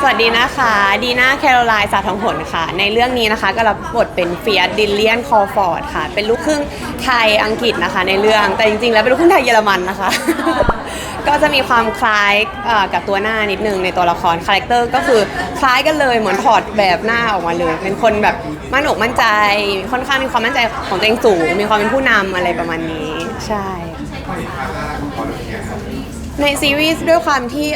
สวัสดีนะคะ ดีน่าแคโรไลน์สาทองผลค่ะ ในเรื่องนี้นะคะก็รับบทเป็นเฟียสดิลเลียนคอฟอร์ดค่ะ เป็นลูกครึ่งไทยอังกฤษนะคะ ในเรื่องแต่จริงๆ แล้วเป็นลูกครึ่งไทยเยอรมันนะคะ ก็จะมีความคล้ายกับตัวหน้านิดนึงในตัวละครคาแรคเตอร์ก็คือคล้ายกันเลยเหมือนถอดแบบหน้าออกมาเลย เป็นคนแบบมั่นอกมั่นใจค่อนข้างมีความมั่นใจของตัวเองสูง มีความเป็นผู้นำอะไรประมาณนี้ ใช่ในซีรีส์ด้วยความที่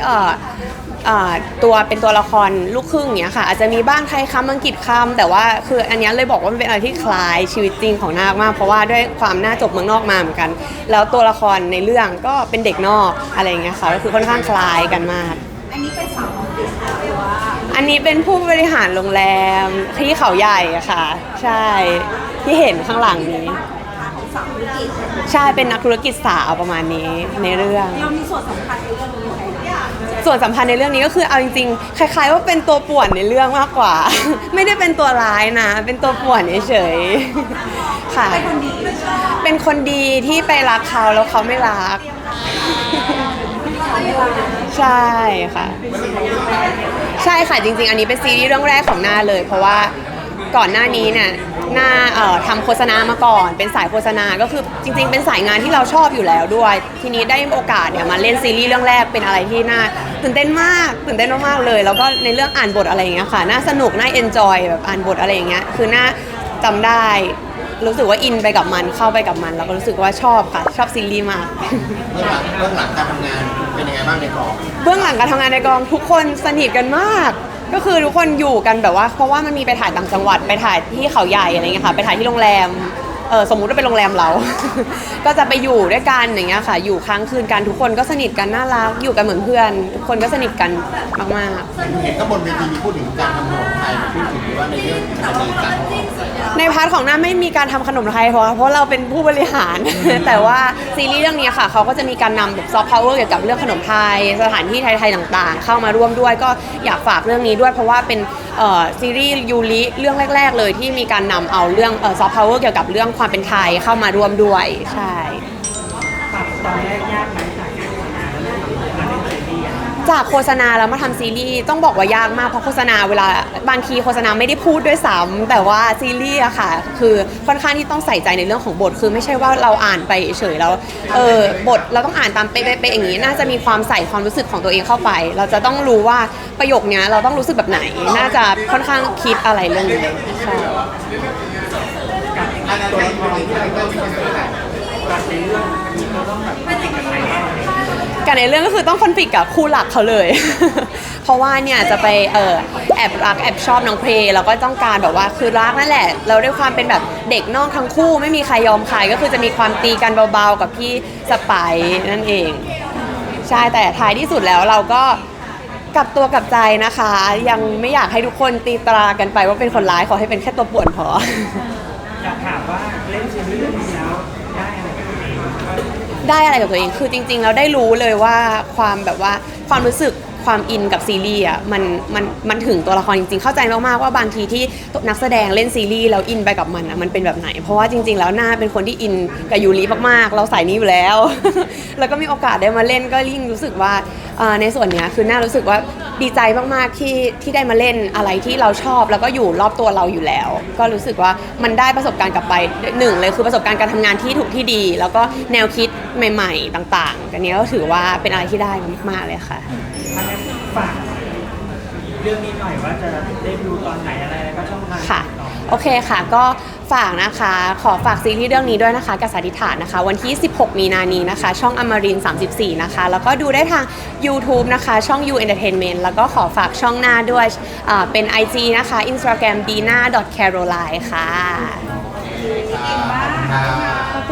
อ่อเอ่อตัวเป็นตัวละครลูกครึ่งเนี้ยค่ะอาจจะมีบ้างไทยคำอังกฤษคำแต่ว่าคืออันเนี้ยเลยบอกว่ามันเป็นอะไรที่คล้ายชีวิตจริงของนาคมาก เพราะว่าด้วยความน่าจบเมืองนอกมาเหมือนกัน แล้วตัวละครในเรื่องก็เป็นเด็กนอกอะไรอย่างเงี้ยค่ะก็คือค่อนข้างคล้ายกันมาก อันนี้เป็นสาวของติดหรือว่าอันนี้เป็นผู้บริหารโรงแรมที่เขาใหญ่อะค่ะ ใช่ที่เห็นข้างหลังนี้ของสาวธุรกิจใช่เป็นนักธุรกิจสาวประมาณนี้ในเรื่อง เรามีส่วนสำคัญในเรื่องนี้ยังไงบ้าง ส่วนสัมพันธ์ในเรื่องนี้ก็คือเอาจริงๆคล้าย ๆ ว่าเป็นตัวป่วนในเรื่องมากกว่า ไม่ได้เป็นตัวร้ายนะ เป็นตัวป่วนเฉยๆค่ะ เป็นคนดีเป็นคนดีที่ไปรักเขาแล้วเขาไม่รัก ใช่ค่ะ ใช่ค่ะจริง ๆ อันนี้เป็นซีรีส์เรื่องแรกของหน้าเลย เพราะว่า ก่อนหน้านี้เนี่ยหน้าเอ่อทำโฆษณามาก่อน เป็นสายโฆษณาก็คือจริง ๆ เป็นสายงานที่เราชอบอยู่แล้วด้วย ทีนี้ได้โอกาสเนี่ยมาเล่นซีรีส์เรื่องแรกเป็นอะไรที่น่าตื่นเต้นมากตื่นเต้นมากๆเลย แล้วก็ในเรื่องอ่านบทอะไรอย่างเงี้ยค่ะน่าสนุกน่าเอนจอยแบบอ่านบทอะไรอย่างเงี้ยคือน่าจำได้ รู้สึกว่าอินไปกับมันเข้าไปกับมัน แล้วก็รู้สึกว่าชอบค่ะชอบซีรีส์มาก เบื้องหลังเบื้องหลังการทำงานเป็นยังไงบ้างในกองเบื้องหลังการทำงานในกองทุกคนสนิทกันมาก ก็คือทุกคนอยู่กันแบบว่า เพราะว่ามันมีไปถ่ายต่างจังหวัดไปถ่ายที่เขาใหญ่อะไรเงี้ยค่ะไปถ่ายที่โรงแรมเออสมมุติว่าเป็นโรงแรมเรา ก็จะไปอยู่ด้วยกันอย่างเงี้ยค่ะ อยู่ค้างคืนกันทุกคนก็สนิทกันน่ารักอยู่กันเหมือนเพื่อน ทุกคนก็สนิทกันมากๆ เห็นก็บนเวทีมีพูดถึงการทำขนมไทยพูดถึงว่าในเรื่องจะมีการขนมไทยในพาร์ทของหน้าไม่มีการทำขนมไทยเพราะเพราะเราเป็นผู้บริหาร แต่ว่าซีรีส์เรื่องนี้ค่ะ เขาก็จะมีการนำแบบซอฟต์พาวเวอร์เกี่ยวกับเรื่องขนมไทย สถานที่ไทยๆต่างๆ เข้ามาร่วมด้วยก็อยากฝากเรื่องนี้ด้วยเพราะว่าเป็นเอ่อซีรีส์ยูริเรื่องแรก ๆ เลยที่มีการนำเอาเรื่องซอฟต์พาวเวอร์เกี่ยวกับเรื่องความเป็นไทยเข้ามาร่วมด้วยใช่ จากโฆษณาแล้วมาทำซีรีส์ต้องบอกว่ายากมากเพราะโฆษณาเวลาบางทีโฆษณาไม่ได้พูดด้วยซ้ำแต่ว่าซีรีส์อะค่ะ คือค่อนข้างที่ต้องใส่ใจในเรื่องของบทคือไม่ใช่ว่าเราอ่านไปเฉยๆแล้วเออบทเราต้องอ่านตามเป๊ะๆอย่างนี้ น่าจะมีความใส่ความรู้สึกของตัวเองเข้าไป เราจะต้องรู้ว่าประโยคเนี้ยเราต้องรู้สึกแบบไหน น่าจะค่อนข้างคิดอะไรเรื่องนี้ใช่อันนั้นเป็นตัวที่เราต้องมีคนเท่าไหร่ กันในเรื่องก็คือต้องคอนฟ lict กับคู่หลักเขาเลย เพราะว่าเนี่ยจะไปเออแอบรักแอบชอบน้องเพลงแล้วก็ต้องการแบบว่าคือรักนั่นแหละ เราด้วยความเป็นแบบเด็กนอกทั้งคู่ไม่มีใครยอมใครก็คือจะมีความตีกันเบาๆกับพี่สไปร์นั่นเอง ใช่แต่ท้ายที่สุดแล้วเราก็กลับตัวกลับใจนะคะ ยังไม่อยากให้ทุกคนตีตรากันไปว่าเป็นคนร้ายขอให้เป็นแค่ตัวป่วนพออยากถามว่าเล่นซีรีส์เรื่องนี้แล้วได้อะไรบตัวเอง ได้อะไรกับตัวเอง คือจริง ๆ แล้วได้รู้เลยว่าความแบบว่าความรู้สึกความอินกับซีรีส์อะมันมันมันถึงตัวละครจริง ๆ เข้าใจมากๆว่าบางทีที่นักแสดงเล่นซีรีส์แล้วอินไปกับมันอะมันเป็นแบบไหน เพราะว่าจริง ๆ แล้วหน้าเป็นคนที่อินกับยูริมากๆ เราสายนี้อยู่แล้ว แล้วก็มีโอกาสได้มาเล่นก็ยิ่งรู้สึกว่าในส่วนเนี้ยคือหน้ารู้สึกว่า ดีใจมากๆที่ที่ได้มาเล่นอะไรที่เราชอบ แล้วก็อยู่รอบตัวเราอยู่แล้ว ก็รู้สึกว่ามันได้ประสบการณ์กลับไปหนึ่งเลยคือประสบการณ์การทำงานที่ถูกที่ดี แล้วก็แนวคิดใหม่ ๆ ต่างๆอันนี้ก็ถือว่าเป็นอะไรที่ได้มากๆเลยค่ะ ฝาก เรื่องนี้หน่อยว่าจะได้ดูตอนไหนอะไรแล้วก็ช่องทางค่ะติดต่อโอเคค่ะ ก็ฝากนะคะ ขอฝากซีรีส์เรื่องนี้ด้วยนะคะกับสาธิฐานนะคะ วันที่ 16 มีนานี้นะคะ ช่องอมรินทร์34 นะคะ แล้วก็ดูได้ทาง YouTube นะคะ ช่อง You Entertainment แล้วก็ขอฝากช่องหน้าด้วยอ่าเป็น IG นะคะ Instagram dina caroline ค่ะอ่าขอบคุณ